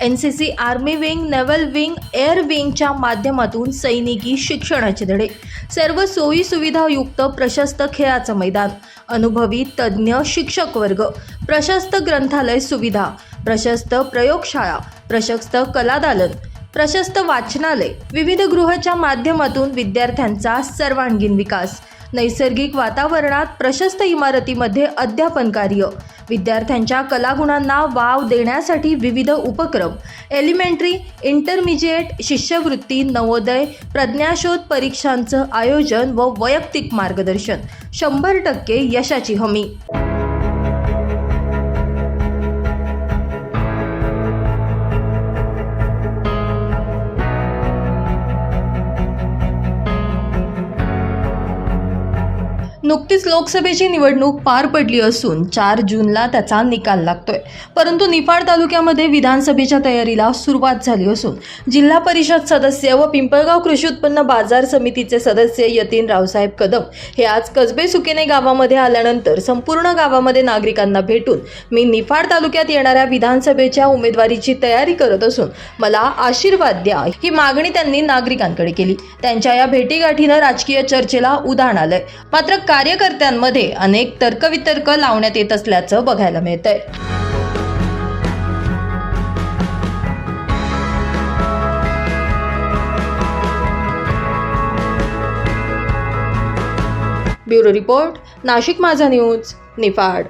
NCC army wing naval wing air विंगच्या माध्यमातून सैनिकी शिक्षणाचे धडे. सर्व सोयी सुविधायुक्त प्रशस्त खेळाचं मैदान. अनुभवी तज्ज्ञ शिक्षक वर्ग. प्रशस्त ग्रंथालय सुविधा. प्रशस्त प्रयोगशाळा. प्रशस्त कलादालन. प्रशस्त वाचनालय. विविध गृहाच्या माध्यमातून विद्यार्थ्यांचा सर्वांगीण विकास. नैसर्गिक वातावरणात प्रशस्त इमारतीमध्ये अध्यापन कार्य. विद्यार्थ्यांच्या कलागुणांना वाव देण्यासाठी विविध उपक्रम. एलिमेंटरी इंटरमिजिएट शिष्यवृत्ती नवोदय प्रज्ञाशोध परीक्षांचं आयोजन व वैयक्तिक मार्गदर्शन. शंभर टक्के यशाची हमी. नुकतीच लोकसभेची निवडणूक पार पडली असून चार जूनला त्याचा निकाल लागतोय. परंतु निफाड तालुक्यामध्ये विधानसभेच्या तयारीला सुरुवात झाली असून जिल्हा परिषद सदस्य व पिंपळगाव कृषी उत्पन्न बाजार समितीचे सदस्य यतीन रावसाहेब कदम हे आज कसबे सुकेने गावामध्ये आल्यानंतर संपूर्ण गावामध्ये नागरिकांना भेटून मी निफाड तालुक्यात येणाऱ्या विधानसभेच्या उमेदवारीची तयारी करत असून मला आशीर्वाद द्या ही मागणी त्यांनी नागरिकांकडे केली. त्यांच्या या भेटीगाठीनं राजकीय चर्चेला उधाण आलंय. मात्र कार्यकर्त्यांमध्ये अनेक तर्कवितर्क लावण्यात येत असल्याचं बघायला मिळतंय. ब्युरो रिपोर्ट नाशिक माझा न्यूज निफाड.